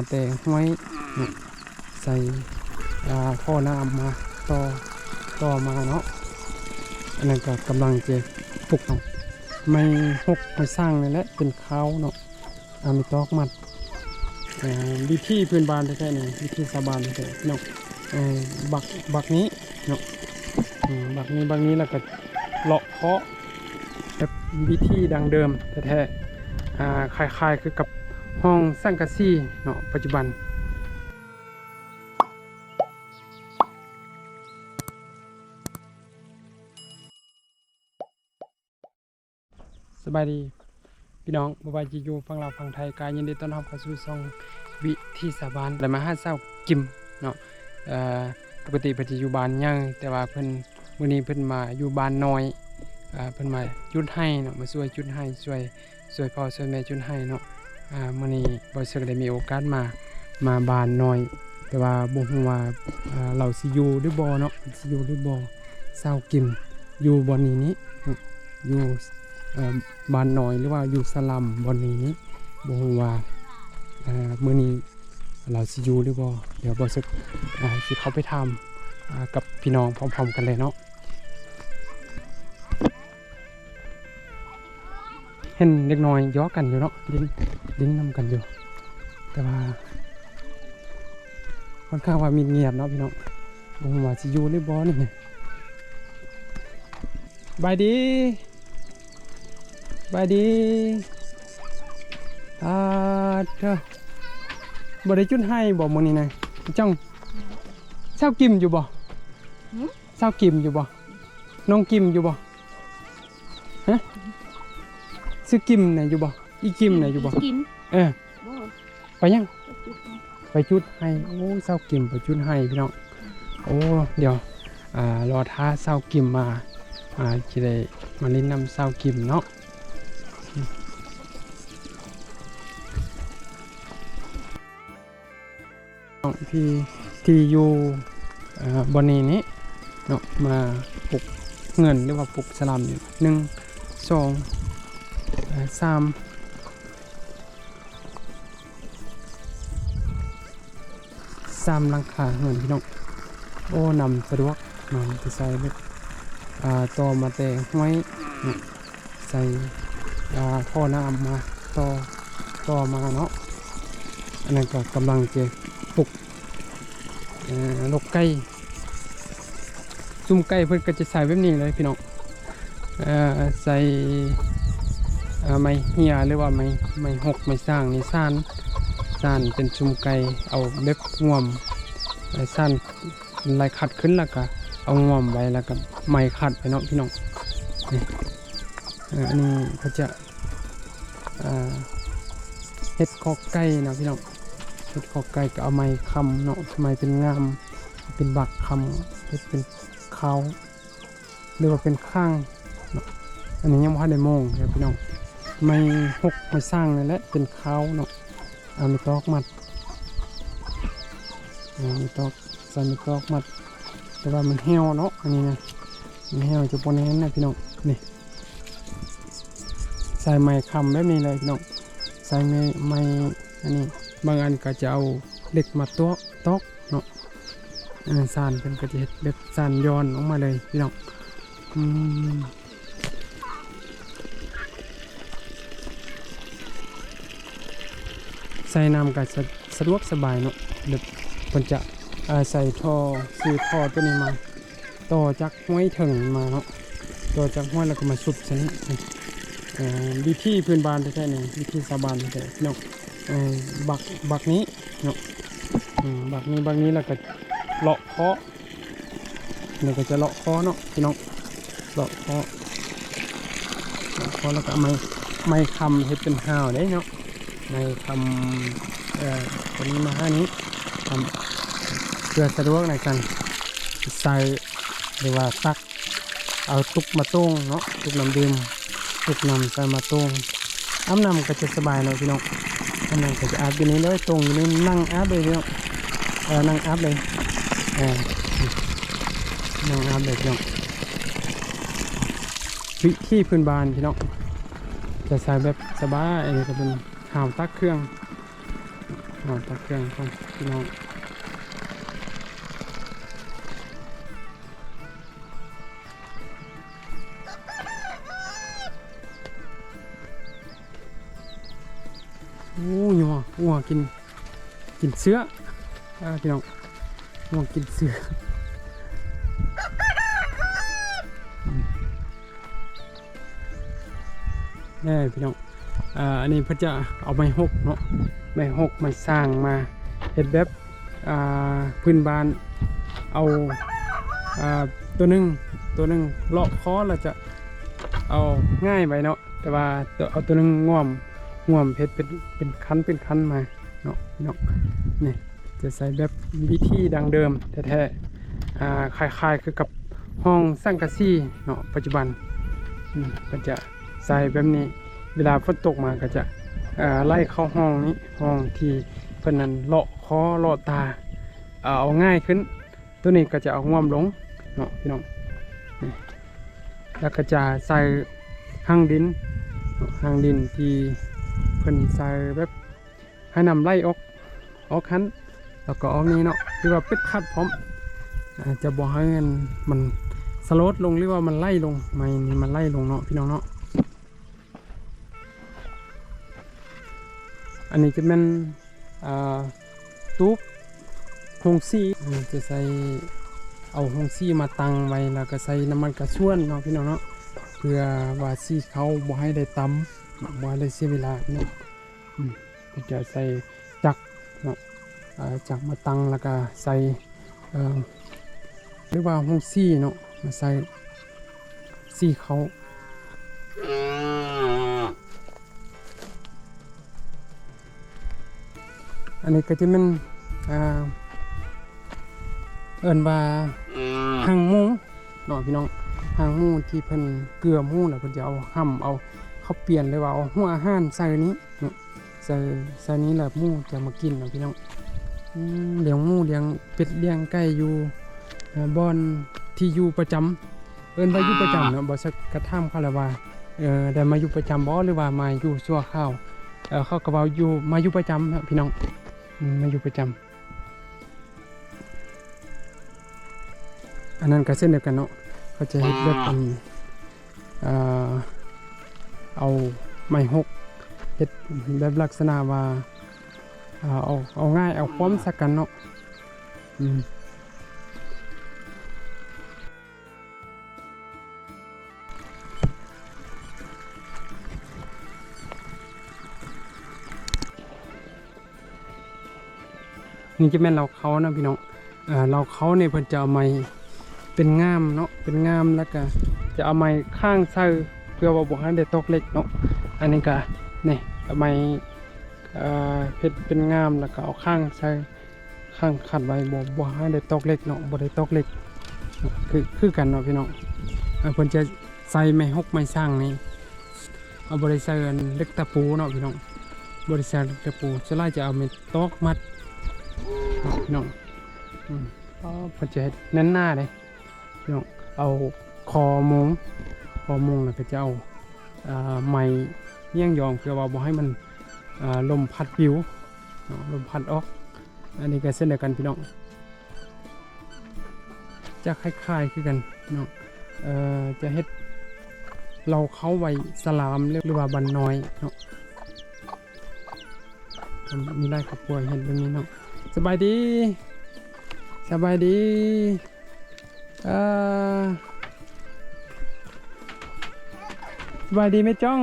มาแต่ห้อยใส่อ่าท่อน้ำมาต่อต่อมาเนาะอันนั้นก็กำลังจะปลุกเนาะไม่หกไม่สร้างเลยแหละเป็นเขาเนาะอามีตอกมัดวิธีพื้นบ้านแท้ๆนี่วิธีชาวบ้านแท้ๆเนาะบักบักนี้เนาะบักนี้บักนี้แล้วก็เลาะเคาะแบบวิธีดังเดิมแท้ๆอ่าคล้ายๆคือกับ ห้องสังกะสีเนาะปัจจุบันสบายดี พี่น้องบายจีอยู่ฟังเราวฟังไทยกายยินดีต้อนรับเข้าสู่ช่องวิธีสาบานแต่มาห้าเศร้ากิมเนาะปกติเพิ่นจะอยู่บ้านใหญ่แต่ว่าเพิ่นมื้อนี้เพิ่นมาอยู่บ้านน้อยเพิ่นมาจุดให้เนาะมาช่วยจุดให้ช่วยช่วยพ่อช่วยแม่จุดให้เนาะ มื้อนี้บ่เสึกได้มีโอกาสมามาบานน้อย แต่ว่าบ่ฮู้ว่าเราสิอยู่หรือบ่เนาะสิอยู่หรือบ่เศร้ากิมอยู่บอนนี้นี้อยู่บานน้อยหรือว่าอยู่สลัมบอนนี้นี่บ่ฮู้ว่าเมื้อนี้เราสิอยู่หรือบ่เดี๋ยวบ่สึกอ่าสิเขาไปทำกับพี่น้องพร้อมๆกันเลยเนาะ เห็นเด็กน้อยย้อกันอยู่เนาะดิ้นดิ้นนำกันอยู่ แต่ว่าค่อนข้างว่ามีเงียบเนาะพี่น้องบ่ฮู้ว่าสิอยู่หรือบ่นี่บายดีบายดีอ่าเธอบ่ได้จุดให้บ่มื้อนี้นะจ้องเศร้ากิมอยู่บ่หือเศร้ากิมอยู่บ่น้องกิมอยู่บ่ ซื้อกิมน่ะอยู่บ่อีกิมน่ะอยู่บ่กินเออบ่ไปยังจะจุดให้ไปจุดให้โอ้เศร้ากิมไปจุดให้พี่น้องโอ้เดี๋ยวอ่ารอท้าเศร้ากิมมาอ่าจะได้มาเล่นน้ำเศร้ากิมเนาะน้องที่ที่อยู่อ่าบอนนี้นี้เนาะมาปลุกเงินหรือว่าปลุกสลัมนี่หนึ่งสอง อ่าสามลังคาเหมือนพี่น้องโอ้นำสะดวกนำไปใส่เลยอ่าต่อมาแต่ห้อยใส่อ่าท่อน้ำมาต่อต่อมาเนาะอันนั้นก็กำลังจะปลุกโลกไก่ซุ่มไก่เพื่อนก็จะใส่แบบนี้เลยพี่น้องอ่อใส่ ไม้เหียหรือว่าไม้ไม้หกไม้สร้างนี่ซ่านสั้นเป็นชุมไก่เอาเล็บง่วมไอ้สั้นลายขัดขึ้นแล้วก็เอาง่วมไว้แล้วก็ไม้ขัดไปเนาะพี่น้องนี่อันนี้เขาจะเฮ็ดคอกไก่นะพี่น้องเฮ็ดคอกไก่ก็เอาไม้คำเนาะไม้เป็นงาม เป็นบักคำเฮ็ดเป็นเขาหรือว่าเป็นข้างอันนี้ยังไม่ได้โมงเดี๋ยวพี่น้อง ไม้หกไม้สร้างนั่นแหละเป็นเขาเนาะอามีตอกมัดอามีตอกใส่มีตอกมัด แต่ว่ามันเหี่ยวเนาะอันนี้นะมันเหี่ยวจะปนแห้นนะพี่น้องนี่ใส่ไม้คำแบบนี้เลยพี่น้องใส่ไม้ไม้อันนี้บางอันก็จะเอาเหล็กมาตอกตอกเนาะอันนั้นสานเป็นก็จะเฮ็ดแบบสานย้อนออกมาเลยพี่น้องอืม ใส่น้ำก็สะสะดวกสบายเนาะเด็กคนจะใส่ท่อซื้อท่อตัวนี้มา ต่อจากห้วยถึงมาเนาะต่อจากห้วยแล้วก็มาสุบชนิดนี่วิธีพื้นบ้านแท้ๆนี่วิธีชาบานแท้ๆเนาะบักบักนี้เนาะบักนี้บักนี้แล้วก็เลาะเคาะนี่ก็จะเลาะเคาะเนาะพี่น้องเลาะเคาะเลาะเคาะแล้วก็ไม้ไม้คำเฮ็ดเป็นห้าวได้เนาะ ในคำเอ่อตัวนี้มาห้นี้ทำเพื่อสะดวกในการใส่หรือว่าซัก เอาตุกมาต้งเนาะตุกน้ำดื่มตุกน้ำใส่มาต้งน้ำน้ำก็จะสบายเนาะพี่น้องน้ำน้ำก็จะอาบอยู่นี้เลยตรงอยู่นี้นั่งอาบเลยพี่น้องเออนั่งอาบเลยเออนั่งอาบเลยพี่น้องวิธีพื้นบ้านพี่น้องจะใส่แบบสบายอันนี้ก็เป็น หาวตักเครื่องหหอตะแกรงของพี่น้องโอ้ยหัวหัวกิน กินเสื้อพี่น้องหัวกินเสื้อแน่พี่น้อง อันนี้เพื่อจะเอาไม้หกเนาะไม้หกไม้สร้างมาเห็ดแบบพื้นบ้านเอาอตัวหนึ่งตัวหนึ่งเลาะคอเราจะเอาง่ายไปเนาะแต่ว่าตัวเอาตัวหนึ่งง่วมง่วมเพชรเป็นเป็นคันเป็นคันมาเนาะพี่น้องนี่จะใส่แบบวิธีดังเดิมแท้ๆคล้ายๆคือกับห้องสังกะสีเนาะปัจจุบันมก็จะใส่แบบนี้ เวลาฝนตกมาก็จะไล่เข้าห้องนี้ห้องที่เพิ่นนั้นเลาะคอเลาะตาเอาง่ายขึ้น ตัวนี้ก็จะเอาง่วมลงเนาะพี่น้องแล้วก็จะใส่ห้างดินเนางดินที่เพิ่อนใส่แบบให้นำไล่ออกออกคันแล้วก็ออกนี้เนาะคือว่าปิดคัดพร้อมจะบอกให้มันมันสโลดลงหรือว่ามันไล่ลงไม่นี่มันไล่ลงเนาะพี่น้องเนาะ อันนี้จะเป็นอ่าตู้หงซี่จะใส่เอาหงซี่มาตั้งไว้แล้วก็ใส่น้ำมันกระชวนเนาะพี่น้องเนาะเพื่อว่าซี่เขาบ่ให้ได้ตำบ่ให้ได้เสียเวลาเนาะจะใส่จักเนาะอ่าจักมาตั้งแล้วก็ใส่เอ่อหรือว่าหงซี่เนาะมาใส่ซี่เขา นนี้ก็จะเป็นอ่าเอิ้นว่าหางหมูเนาะพี่น้องหางหมูที่เพิ่นเกลือหมูแล้วเพิ่นจะเอาห่ำเอาเขาเปลี่ยนเลยว่าเอาหัวอาหารใส่นี้เนาะใส่ใส่นี้แล้วหมูจะมากินเนาะพี่น้องอืมเลี้ยงหมูเลี้ยงเป็ดเลี้ยงไก่อยู่เอ่อบ่อนที่อยู่ประจำเอิ้นว่าอยู่ประจำเนาะบ่สักกระท่ามเขาแล้วว่าเออได้มาอยู่ประจำบ่หรือว่ามาอยู่ชั่วคราวเออเขาก็เว้าอยู่มาอยู่ประจำครับพี่น้องอื มมาอยู่ประจำอันนั้นก็เส้นเดียวกันเนาะเขาจะเฮ็ดแบบเป็นเอ่อเอาไม้หกเฮ็ดแบบลักษณะว่าเอ่อเอาเอาง่ายเอาความสักกันเนาะอืม นี่จะแม่นเราเขานะพี่น้องเราเขาเนี่ยเพิ่นจะเอาไม้เป็นง่ามเนาะเป็นง่ามแล้วก็จะเอาไม้ข้างใส่เพื่อว่าบ่ให้ได้ตกเล็กเนาะอันนี้ก็นี่เอาไม้เพชรเป็นง่ามแล้วก็เอาข้างใส่ข้างขัดไว้บ่บ่ให้ได้ตกเล็กเนาะบ่ได้ตกเล็กคือคือกันเนาะพี่น้องเพิ่นจะใส่ไม้หกไม้สร้างนี่เอาบ่ได้ใส่อันเล็กตะปูเนาะพี่น้องบ่ได้ใส่เล็กตะปูส่วนหลายจะเอาไม้ตอกมัด พี่น้องอืมก็พอจะแน่นหน้าเลยพี่น้องเอาคอมงคอมงแล้วก็จะเอาไม้เยี่ยงยองเพื่อว่าบ่ให้มันลมพัดปิวลมพัดออก อันนี้ก็เส้นเดียวกันพี่น้องจะคล้ายๆคือกันพี่น้องจะเฮ็ดเราเข้าไว้สลามหรือว่าบันน้อยเนาะมีไร่ขับปวยเห็นแบบนี้เนาะ สบายดี สบายดีเอ่อสบายดีไหมจ้อง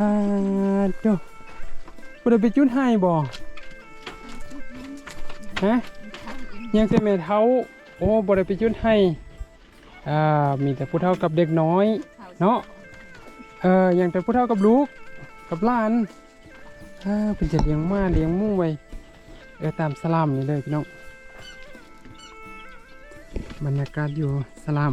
อ่าจ้าบ่ได้ไปจุดให้บ่ฮะยังแต่แม่เฒ่าโอ้บ่ได้ไปจุดให้อ่ามีแต่ผู้เฒ่ากับเด็กน้อย เนาะเออยังแต่ผู้เฒ่ากับลูกกับหลานอ่าเป็นจะเลี้ยงม้าเลี้ยงหมูไว้ เออตามสลามนี่เลยพี่น้องบรรยากาศอยู่สลาม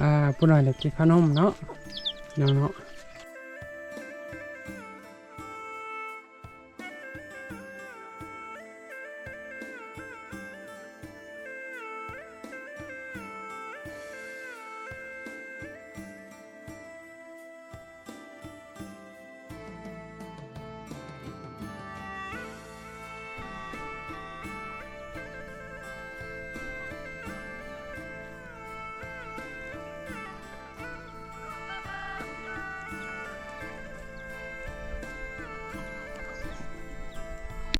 อ่าผู้น้อยเล็กกินขนมเนาะเนาะเนาะ